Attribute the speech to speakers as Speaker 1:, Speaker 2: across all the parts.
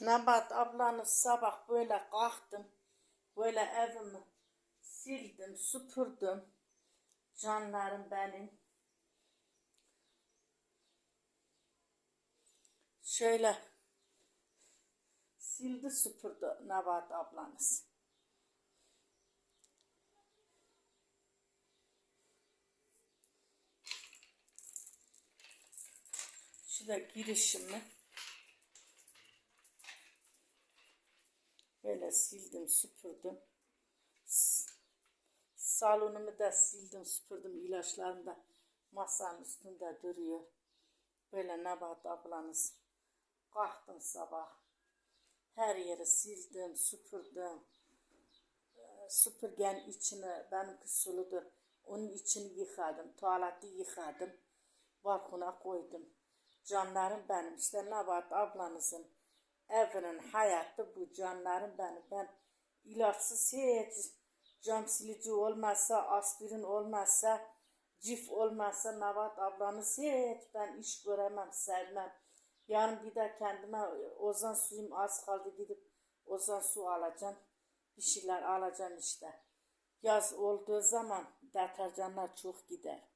Speaker 1: Nebat ablanız sabah böyle kalktım. Böyle evimi sildim, süpürdüm. Canlarım benim. Şöyle sildi süpürdü Nebat ablanız. Şurada girişimi böyle sildim süpürdüm. Salonumu da sildim süpürdüm ilaçlarım da masanın üstünde duruyor. Böyle Nebat ablanız kalktım sabah. Her yeri sildim süpürdüm. Ee, Süpürgen içini benimki suludur. Onun içini yıkadım. Tuvaleti yıkadım. Balkona koydum. Canlarım benim. işte Nebat ablanızın evinin hayatı bu canlarım benim. Ben ilaçsız hiç cam silici olmazsa, aspirin olmazsa, cif olmazsa Nebat ablanız hiç ben iş göremem, sevmem. Yarın bir de kendime ozan suyum az kaldı gidip ozan su alacağım. Bir şeyler alacağım işte. Yaz olduğu zaman deterjanlar çok gider.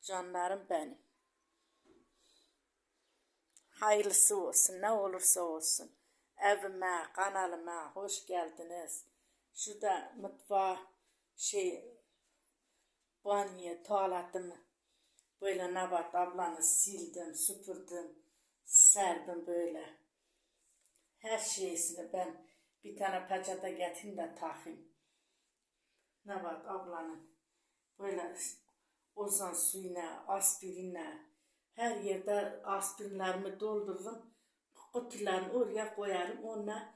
Speaker 1: Canlarım benim. Hayırlısı olsun, ne olursa olsun. Evime, kanalıma hoş geldiniz. Şurada mutfağa şey banyo, tuvaletimi böyle Nebat ablanı sildim, süpürdüm, serdim böyle. Her şeysini ben bir tane peçete getireyim de takayım. Nebat ablanın böyle ozan suyuna, aspirinle her yerde aspirinlerimi doldururum. Kutularını oraya koyarım. Onunla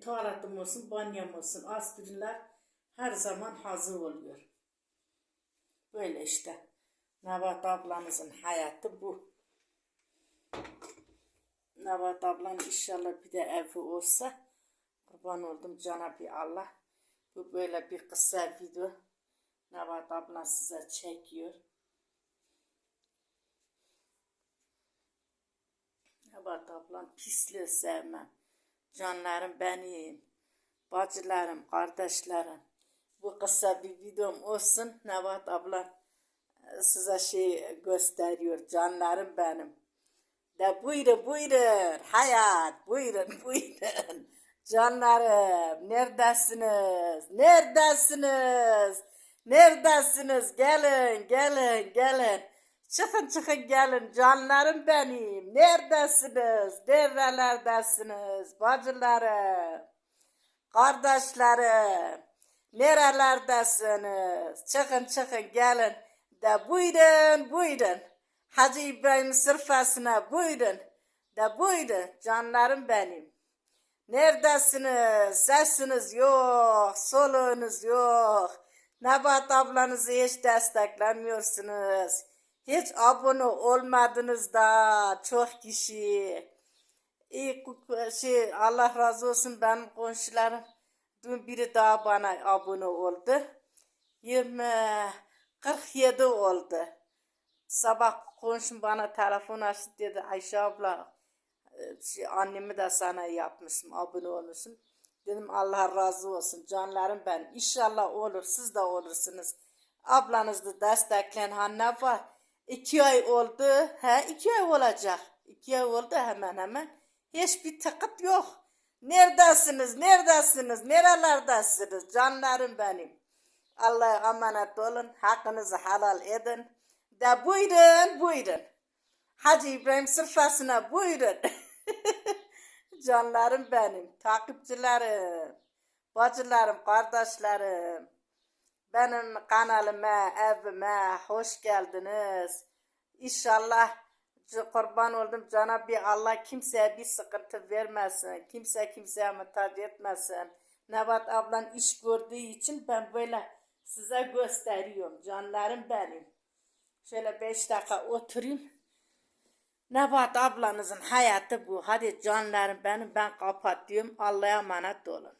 Speaker 1: tuvaletim olsun, banyom olsun. Aspirinler her zaman hazır oluyor. Böyle işte. Nebat ablamızın hayatı bu. Nebat ablanın inşallah bir de evi olsa kurban oldum Cenab-ı Allah. Bu böyle bir kısa video. Nebat abla size çekiyor. Nebat ablam pisliği sevmem. Canlarım benim. Bacılarım, kardeşlerim. Bu kısa bir videom olsun. Nebat ablam e, size şey gösteriyor. Canlarım benim. De buyurun buyurun. Hayat buyurun buyurun. Canlarım neredesiniz? Neredesiniz? Neredesiniz? Gelin gelin gelin. Çıkın çıkın gelin canlarım benim. Neredesiniz? Nerelerdesiniz? Bacılarım. Kardeşlerim. Nerelerdesiniz? Çıkın çıkın gelin. De buyurun buyurun. Hacı İbrahim sırfasına buyurun. De buyurun canlarım benim. Neredesiniz? Sesiniz yok, soluğunuz yok. Nebat ablanızı hiç desteklemiyorsunuz. Hiç abone olmadınız da çok kişi. İyi şey Allah razı olsun benim komşularım. Dün biri daha bana abone oldu. 20 47 oldu. Sabah komşum bana telefon açtı dedi Ayşe abla e, şey, annemi de sana yapmışım abone olmuşum. Dedim Allah razı olsun canlarım ben. İnşallah olur siz de olursunuz. Ablanız da destekleyen ha ne var? İki ay oldu. He iki ay olacak. İki ay oldu hemen hemen. Hiçbir tıkıt yok. Neredesiniz? Neredesiniz? Nerelerdesiniz? Canlarım benim. Allah'a emanet olun. Hakkınızı halal edin. De buyurun, buyurun. Hacı İbrahim sırfasına buyurun. Canlarım benim, takipçilerim, bacılarım, kardeşlerim. Benim kanalıma, evime hoş geldiniz. İnşallah kurban oldum Cenab-ı Allah kimseye bir sıkıntı vermesin. Kimse kimseye muhtaç etmesin. Nebat ablan iş gördüğü için ben böyle size gösteriyorum. Canlarım benim. Şöyle beş dakika oturayım. Nebat ablanızın hayatı bu. Hadi canlarım benim ben kapatıyorum. Allah'a emanet olun.